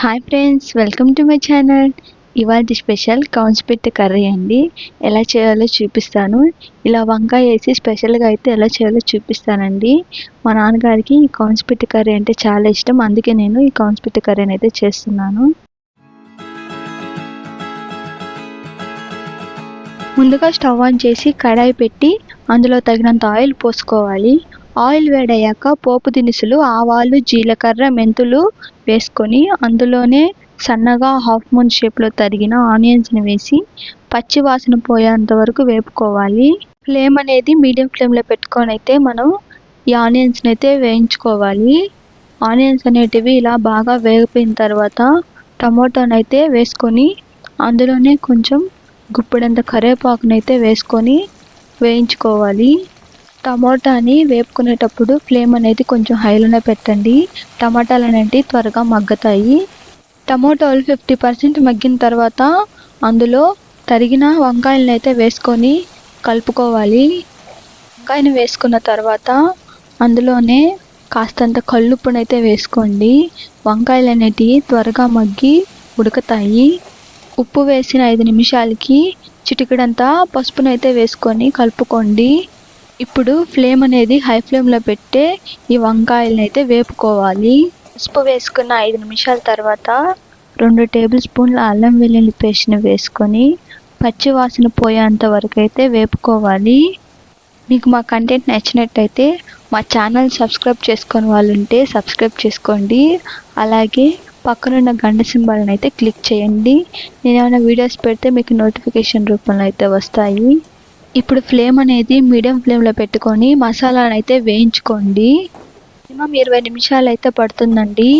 Hi friends welcome to my channel. ఇవాళ special కౌన్స్పెట్ curry అండి. ఎలా చేయాలో చూపిస్తాను. ఇలా వంకాయ వేసి స్పెషల్గా అయితే ఎలా చేయాలో చూపిస్తానండి. మా నాన్నగారికి ఈ కౌన్స్పెట్ కర్రీ అంటే చాలా ఇష్టం. అందుకే నేను ఈ కౌన్స్పెట్ కర్రీని అయితే చేస్తున్నాను. ముందుగా స్టవ్ ఆన్ చేసి కడాయి పెట్టి అందులో తగినంత ఆయిల్ పోసుకోవాలి. ఆయిల్ వేడయ్యాక పోపు దినుసులు ఆవాలు జీలకర్ర మెంతులు వేసుకొని అందులోనే సన్నగా హాఫ్ మూన్ షేప్లో తరిగిన ఆనియన్స్ని వేసి పచ్చి వాసన పోయేంత వరకు వేపుకోవాలి. ఫ్లేమ్ అనేది మీడియం ఫ్లేమ్లో పెట్టుకొని అయితే మనం ఈ ఆనియన్స్ని అయితే వేయించుకోవాలి. ఆనియన్స్ అనేటివి ఇలా బాగా వేగిపోయిన తర్వాత టమోటాను అయితే వేసుకొని అందులోనే కొంచెం గుప్పెడంత కరివేపాకునైతే వేసుకొని వేయించుకోవాలి. టమాటాని వేపుకునేటప్పుడు ఫ్లేమ్ అనేది కొంచెం హైలోనే పెట్టండి. టమాటాలు అనేవి త్వరగా మగ్గుతాయి. టమాటాలు ఫిఫ్టీ పర్సెంట్ మగ్గిన తర్వాత అందులో తరిగిన వంకాయలను అయితే వేసుకొని కలుపుకోవాలి. వంకాయని వేసుకున్న తర్వాత అందులోనే కాస్తంత కల్లుప్పునైతే వేసుకోండి. వంకాయలు అనేటివి త్వరగా మగ్గి ఉడుకుతాయి. ఉప్పు వేసిన ఐదు నిమిషాలకి చిటికడంతా పసుపునైతే వేసుకొని కలుపుకోండి. ఇప్పుడు ఫ్లేమ్ అనేది హై ఫ్లేమ్లో పెట్టే ఈ వంకాయలను అయితే వేపుకోవాలి. పసుపు వేసుకున్న ఐదు నిమిషాల తర్వాత రెండు టేబుల్ స్పూన్ల అల్లం వెల్లుల్లి పేస్ట్ని వేసుకొని పచ్చి వాసన పోయేంత వరకు అయితే వేపుకోవాలి. మీకు మా కంటెంట్ నచ్చినట్టయితే మా ఛానల్ సబ్స్క్రైబ్ చేసుకొని వాళ్ళు ఉంటే సబ్స్క్రైబ్ చేసుకోండి. అలాగే పక్కనున్న గంట సింబల్ని అయితే క్లిక్ చేయండి. నేను ఏమైనా వీడియోస్ పెడితే మీకు నోటిఫికేషన్ రూపంలో అయితే వస్తాయి. ఇప్పుడు ఫ్లేమ్ అనేది మీడియం ఫ్లేమ్లో పెట్టుకొని మసాలాను అయితే వేయించుకోండి. మినిమం ఇరవై నిమిషాలు అయితే పడుతుందండి.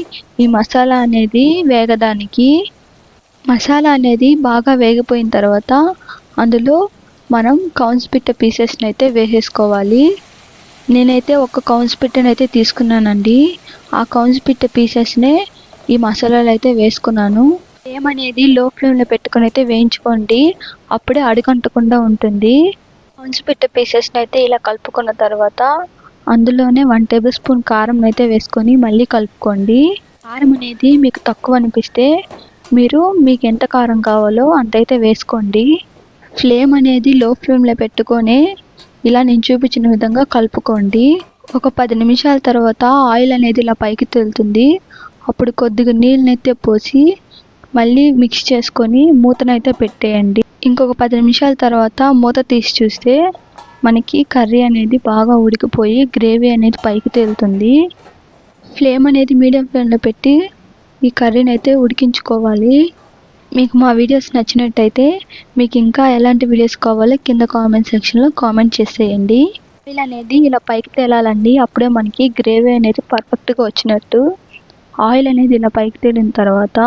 ఈ మసాలా అనేది వేగడానికి. మసాలా అనేది బాగా వేగిపోయిన తర్వాత అందులో మనం కౌన్స్ పిట్ట పీసెస్ని అయితే వేసేసుకోవాలి. నేనైతే ఒక కౌన్స్ పిట్టని అయితే తీసుకున్నానండి. ఆ కౌన్స్ పిట్ట పీసెస్నే ఈ మసాలాలు అయితే వేసుకున్నాను. ఫ్లేమ్ అనేది లో ఫ్లేమ్లో పెట్టుకొని అయితే వేయించుకోండి. అప్పుడే అడుగంటకుండా ఉంటుంది. ఉంచిపెట్టే పీసెస్ని అయితే ఇలా కలుపుకున్న తర్వాత అందులోనే వన్ టేబుల్ స్పూన్ కారం అయితే వేసుకొని మళ్ళీ కలుపుకోండి. కారం అనేది మీకు తక్కువ అనిపిస్తే మీరు మీకు ఎంత కారం కావాలో అంతైతే వేసుకోండి. ఫ్లేమ్ అనేది లో ఫ్లేమ్లో పెట్టుకొని ఇలా నేను చూపించిన విధంగా కలుపుకోండి. ఒక పది నిమిషాల తర్వాత ఆయిల్ అనేది ఇలా పైకి తేలుతుంది. అప్పుడు కొద్దిగా నీళ్ళనైతే పోసి మళ్ళీ మిక్స్ చేసుకొని మూతనైతే పెట్టేయండి. ఇంకొక పది నిమిషాల తర్వాత మూత తీసి చూస్తే మనకి కర్రీ అనేది బాగా ఉడికిపోయి గ్రేవీ అనేది పైకి తేలుతుంది. ఫ్లేమ్ అనేది మీడియం ఫ్లేమ్లో పెట్టి ఈ కర్రీని అయితే ఉడికించుకోవాలి. మీకు మా వీడియోస్ నచ్చినట్టయితే మీకు ఇంకా ఎలాంటి వీడియోస్ కావాలో కింద కామెంట్ సెక్షన్లో కామెంట్ చేసేయండి. ఆయిల్ అనేది ఇలా పైకి తేలాలండి. అప్పుడే మనకి గ్రేవీ అనేది పర్ఫెక్ట్గా వచ్చినట్టు. ఆయిల్ అనేది ఇలా పైకి తేలిన తర్వాత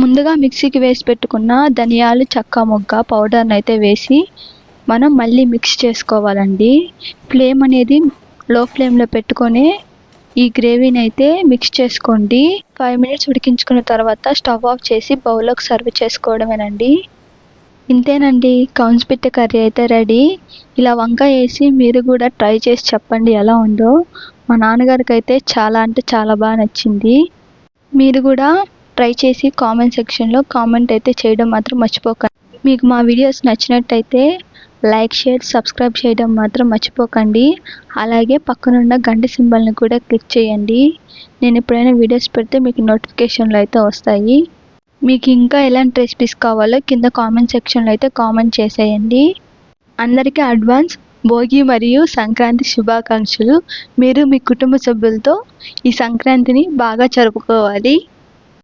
ముందుగా మిక్సీకి వేసి పెట్టుకున్న ధనియాలు చక్క మొగ్గ పౌడర్ని అయితే వేసి మనం మళ్ళీ మిక్స్ చేసుకోవాలండి. ఫ్లేమ్ అనేది లో ఫ్లేమ్లో పెట్టుకొని ఈ గ్రేవీని అయితే మిక్స్ చేసుకోండి. ఫైవ్ మినిట్స్ ఉడికించుకున్న తర్వాత స్టవ్ ఆఫ్ చేసి బౌల్లోకి సర్వ్ చేసుకోవడమేనండి. ఇంతేనండి కౌన్స్ పిట్ట కర్రీ అయితే రెడీ. ఇలా వంకాయ వేసి మీరు కూడా ట్రై చేసి చెప్పండి ఎలా ఉందో. మా నాన్నగారికి అయితే చాలా అంటే చాలా బాగా నచ్చింది. మీరు కూడా ట్రై చేసి కామెంట్ సెక్షన్లో కామెంట్ అయితే చేయడం మాత్రం మర్చిపోకండి. మీకు మా వీడియోస్ నచ్చినట్టయితే లైక్ షేర్ సబ్స్క్రైబ్ చేయడం మాత్రం మర్చిపోకండి. అలాగే పక్కనున్న గంట సింబల్ని కూడా క్లిక్ చేయండి. నేను ఎప్పుడైనా వీడియోస్ పెడితే మీకు నోటిఫికేషన్లు అయితే వస్తాయి. మీకు ఇంకా ఎలాంటి రెసిపీస్ కావాలో కింద కామెంట్ సెక్షన్లో అయితే కామెంట్ చేసేయండి. అందరికీ అడ్వాన్స్ భోగి మరియు సంక్రాంతి శుభాకాంక్షలు. మీరు మీ కుటుంబ సభ్యులతో ఈ సంక్రాంతిని బాగా జరుపుకోవాలి.